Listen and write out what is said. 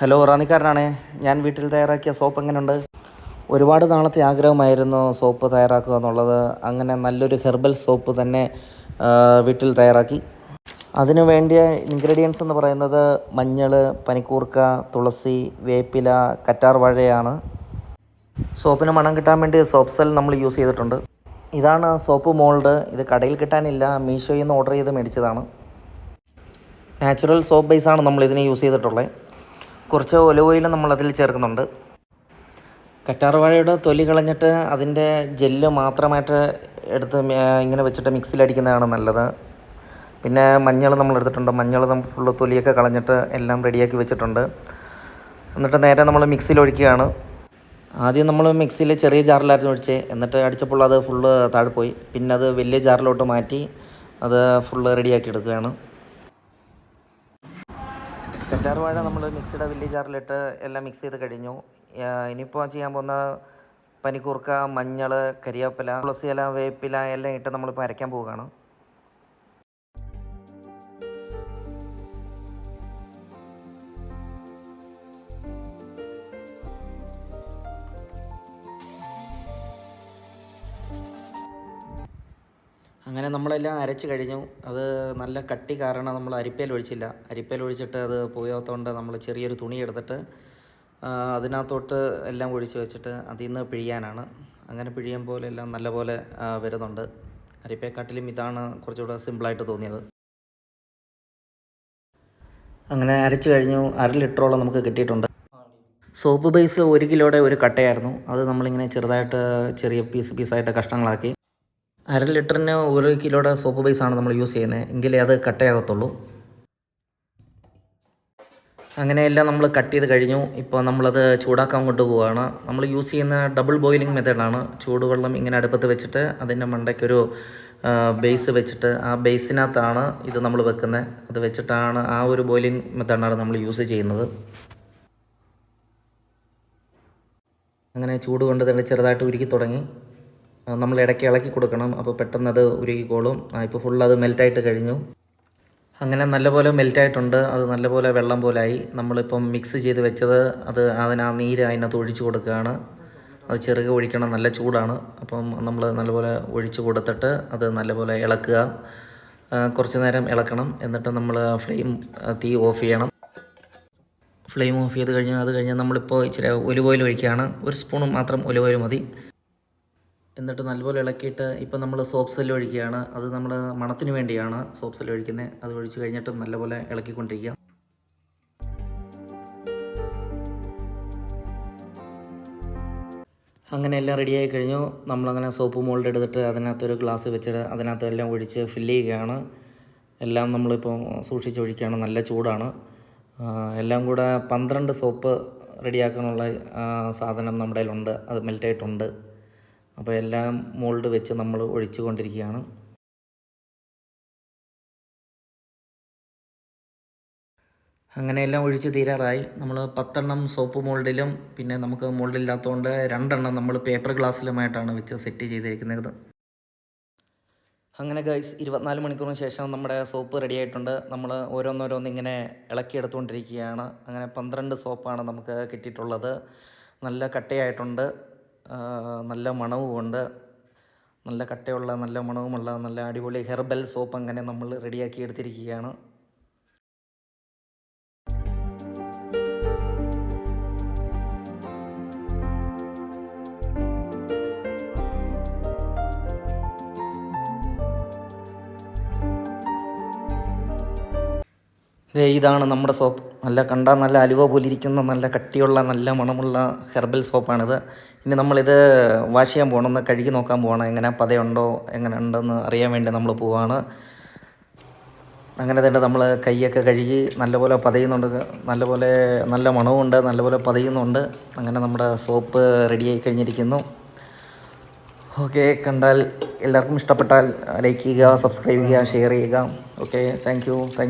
Hello റാന്നിക്കാരനാണേ. ഞാൻ വീട്ടിൽ തയ്യാറാക്കിയ സോപ്പ് എങ്ങനെയുണ്ട് ഒരുപാട് നാളത്തെ ആഗ്രഹമായിരുന്നു സോപ്പ് തയ്യാറാക്കുക എന്നുള്ളത്. അങ്ങനെ നല്ലൊരു ഹെർബൽ സോപ്പ് തന്നെ വീട്ടിൽ തയ്യാറാക്കി. അതിനു വേണ്ടിയ ഇൻഗ്രീഡിയൻസ് എന്ന് പറയുന്നത് മഞ്ഞൾ പനിക്കൂർക്ക തുളസി വേപ്പില കറ്റാർ വാഴയാണ്. സോപ്പിന് മണം കിട്ടാൻ വേണ്ടി സോപ്പ് സെൽ നമ്മൾ യൂസ് ചെയ്തിട്ടുണ്ട്. ഇതാണ് സോപ്പ് മോൾഡ്. ഇത് കടയിൽ കിട്ടാനില്ല. മീഷോയിൽ നിന്ന് ഓർഡർ ചെയ്ത് മേടിച്ചതാണ്. നാച്ചുറൽ സോപ്പ് ബേസാണ് നമ്മൾ ഇതിന് യൂസ് ചെയ്തിട്ടുള്ളത്. കുറച്ച് ഒലിവ് ഓയിലും നമ്മൾ അതിൽ ചേർക്കുന്നുണ്ട് കറ്റാർവാഴയുടെ തൊലി കളഞ്ഞിട്ട് അതിന്റെ ജെല്ല് മാത്രമായിട്ട് എടുത്ത് ഇങ്ങനെ വെച്ചിട്ട് മിക്സിലടിക്കുന്നതാണ് നല്ലത്. പിന്നെ മഞ്ഞൾ നമ്മൾ എടുത്തിട്ടുണ്ട്. മഞ്ഞൾ നമ്മൾ ഫുള്ള് തൊലിയൊക്കെ കളഞ്ഞിട്ട് എല്ലാം റെഡിയാക്കി വെച്ചിട്ടുണ്ട്. എന്നിട്ട് നേരെ നമ്മൾ മിക്സിയിൽ ഒഴിക്കുകയാണ്. ആദ്യം നമ്മൾ മിക്സിയിൽ ചെറിയ ജാറിലായിരുന്നു ഒഴിച്ച്. എന്നിട്ട് അടിച്ചപ്പോൾ അത് ഫുള്ള് താഴെപ്പോയി പോയി. പിന്നെ അത് വലിയ ജാറിലോട്ട് മാറ്റി അത് ഫുള്ള് റെഡിയാക്കി എടുക്കുകയാണ്. കറ്റാർ വാഴ നമ്മൾ മിക്സിയുടെ വലിയ ജാറിലിട്ട് എല്ലാം മിക്സ് ചെയ്ത് കഴിഞ്ഞു. ഇനിയിപ്പോൾ ചെയ്യാൻ പോകുന്ന പനിക്കൂർക്ക മഞ്ഞൾ കരിയാപ്പില തുളസി ഇല വേപ്പില എല്ലാം ഇട്ട് നമ്മളിപ്പോൾ അരയ്ക്കാൻ പോവുകയാണ്. അങ്ങനെ നമ്മളെല്ലാം അരച്ച് കഴിഞ്ഞു. അത് നല്ല കട്ടി കാരണം നമ്മൾ അരിപ്പയിൽ ഒഴിച്ചില്ല. അരിപ്പയിൽ ഒഴിച്ചിട്ട് അത് പോയാത്തതുകൊണ്ട് നമ്മൾ ചെറിയൊരു തുണി എടുത്തിട്ട് അതിനകത്തോട്ട് എല്ലാം ഒഴിച്ച് വെച്ചിട്ട് അതിൽ നിന്ന് പിഴിയാനാണ്. അങ്ങനെ പിഴിയുമ്പോൾ എല്ലാം നല്ലപോലെ വരുന്നുണ്ട്. അരിപ്പേക്കാട്ടിലും ഇതാണ് കുറച്ചുകൂടെ സിമ്പിളായിട്ട് തോന്നിയത്. അങ്ങനെ അരച്ച് കഴിഞ്ഞു. അര ലിറ്ററോളം നമുക്ക് കിട്ടിയിട്ടുണ്ട്. സോപ്പ് ബേസ് ഒരു കിലോയുടെ ഒരു കട്ടയായിരുന്നു. അത് നമ്മളിങ്ങനെ ചെറുതായിട്ട് ചെറിയ പീസ് പീസായിട്ട് കഷ്ണങ്ങളാക്കി. അര ലിറ്ററിന് ഒരു കിലോയുടെ സോപ്പ് ബേസാണ് നമ്മൾ യൂസ് ചെയ്യുന്നത്. എങ്കിലേ അത് കട്ടയാകത്തുള്ളൂ അങ്ങനെയെല്ലാം നമ്മൾ കട്ട് ചെയ്ത് കഴിഞ്ഞു. ഇപ്പോൾ നമ്മളത് ചൂടാക്കാൻ കൊണ്ടുപോവുകയാണ് നമ്മൾ യൂസ് ചെയ്യുന്ന ഡബിൾ ബോയിലിംഗ് മെത്തേഡാണ് ചൂടുവെള്ളം ഇങ്ങനെ അടുപ്പത്ത് വെച്ചിട്ട് അതിന്റെ മണ്ടയ്ക്കൊരു ബേസ് വെച്ചിട്ട് ആ ബേസിനകത്താണ് ഇത് നമ്മൾ വെക്കുന്നത്. അത് വെച്ചിട്ടാണ് ആ ഒരു ബോയിലിംഗ് മെത്തേഡാണ് നമ്മൾ യൂസ് ചെയ്യുന്നത്. അങ്ങനെ ചൂട് കൊണ്ട് തന്നെ ചെറുതായിട്ട് ഉരുക്കി തുടങ്ങി. നമ്മൾ ഇടയ്ക്ക് ഇളക്കി കൊടുക്കണം. അപ്പോൾ പെട്ടെന്ന് അത് ഉരുകിക്കോളും. ഇപ്പോൾ ഫുൾ അത് മെൽറ്റായിട്ട് കഴിഞ്ഞു. അങ്ങനെ നല്ലപോലെ മെൽറ്റായിട്ടുണ്ട് അത് നല്ലപോലെ വെള്ളം പോലായി നമ്മളിപ്പം മിക്സ് ചെയ്ത് വെച്ചത് അത് അതിന് ആ നീര് അതിനകത്ത് ഒഴിച്ചു കൊടുക്കുകയാണ്. അത് ചെറുകെ ഒഴിക്കണം. നല്ല ചൂടാണ്. അപ്പം നമ്മൾ നല്ലപോലെ ഒഴിച്ചു കൊടുത്തിട്ട് അത് നല്ലപോലെ ഇളക്കുക. കുറച്ച് നേരം ഇളക്കണം. എന്നിട്ട് നമ്മൾ ഫ്ലെയിം തീ ഓഫ് ചെയ്യണം. ഫ്ലെയിം ഓഫ് ചെയ്ത് കഴിഞ്ഞാൽ അത് കഴിഞ്ഞാൽ നമ്മളിപ്പോൾ ഇച്ചിരി ഒലിവ് ഓയിൽ ഒഴിക്കുകയാണ്. ഒരു സ്പൂൺ മാത്രം ഒലിവ് ഓയിൽ മതി. എന്നിട്ട് നല്ലപോലെ ഇളക്കിയിട്ട് ഇപ്പം നമ്മൾ സോപ്പ് സെല്ല് ഒഴിക്കുകയാണ്. അത് നമ്മൾ മണത്തിന് വേണ്ടിയാണ് സോപ്പ് സെല്ല് ഒഴിക്കുന്നത് അത് ഒഴിച്ച് കഴിഞ്ഞിട്ട് നല്ലപോലെ ഇളക്കിക്കൊണ്ടിരിക്കുക. അങ്ങനെ എല്ലാം റെഡിയായി കഴിഞ്ഞു. നമ്മളങ്ങനെ സോപ്പ് മോൾഡ് എടുത്തിട്ട് അതിനകത്തൊരു ഗ്ലാസ് വെച്ചിട്ട് അതിനകത്ത് എല്ലാം ഒഴിച്ച് ഫില്ല് ചെയ്യുകയാണ്. എല്ലാം നമ്മളിപ്പോൾ സൂക്ഷിച്ച് ഒഴിക്കുകയാണ്. നല്ല ചൂടാണ്. എല്ലാം കൂടെ പന്ത്രണ്ട് സോപ്പ് റെഡിയാക്കാനുള്ള സാധനം നമ്മുടെ കയ്യിലുണ്ട്. അത് മെൽറ്റായിട്ടുണ്ട് അപ്പോൾ എല്ലാം മോൾഡ് വെച്ച് നമ്മൾ ഒഴിച്ചു കൊണ്ടിരിക്കുകയാണ്. അങ്ങനെയെല്ലാം ഒഴിച്ച് തീരാറായി. നമ്മൾ പത്തെണ്ണം സോപ്പ് മോൾഡിലും പിന്നെ നമുക്ക് മോൾഡില്ലാത്തതുകൊണ്ട് രണ്ടെണ്ണം നമ്മൾ പേപ്പർ ഗ്ലാസ്സിലുമായിട്ടാണ് വെച്ച് സെറ്റ് ചെയ്തിരിക്കുന്നത്. അങ്ങനെ ഗൈസ് ഇരുപത്തിനാല് മണിക്കൂറിന് ശേഷം നമ്മുടെ സോപ്പ് റെഡി ആയിട്ടുണ്ട്. നമ്മൾ ഓരോന്നോരോന്ന് ഇങ്ങനെ ഇളക്കിയെടുത്തുകൊണ്ടിരിക്കുകയാണ് അങ്ങനെ പന്ത്രണ്ട് സോപ്പാണ് നമുക്ക് കിട്ടിയിട്ടുള്ളത്. നല്ല കട്ടയായിട്ടുണ്ട്. നല്ല മണവുമുണ്ട്. നല്ല കട്ടയുള്ള നല്ല മണവുമുള്ള നല്ല അടിപൊളി ഹെർബൽ സോപ്പ് അങ്ങനെ നമ്മൾ റെഡിയാക്കി എടുത്തിരിക്കുകയാണ്. ഇതാണ് നമ്മുടെ സോപ്പ്. നല്ല കണ്ടാൽ നല്ല അലുവ പോലിരിക്കുന്ന നല്ല കട്ടിയുള്ള നല്ല മണമുള്ള ഹെർബൽ സോപ്പാണിത്. ഇനി നമ്മളിത് വാഷ് ചെയ്യാൻ പോകണം ഒന്ന് കഴുകി നോക്കാൻ പോകണം എങ്ങനെ പതയുണ്ടോ എങ്ങനെ ഉണ്ടെന്ന് അറിയാൻ വേണ്ടി നമ്മൾ പോവാണ്. അങ്ങനെ തന്നെ നമ്മൾ കൈയൊക്കെ കഴുകി നല്ലപോലെ പതയുന്നുണ്ട്. നല്ലപോലെ നല്ല മണവുമുണ്ട് നല്ലപോലെ പതയുന്നുണ്ട്. അങ്ങനെ നമ്മുടെ സോപ്പ് റെഡിയായി കഴിഞ്ഞിരിക്കുന്നു. ഓക്കെ കണ്ടാൽ എല്ലാവർക്കും ഇഷ്ടപ്പെട്ടാൽ ലൈക്ക് ചെയ്യുക സബ്സ്ക്രൈബ് ചെയ്യുക ഷെയർ ചെയ്യുക. Okay thank you. Thank you.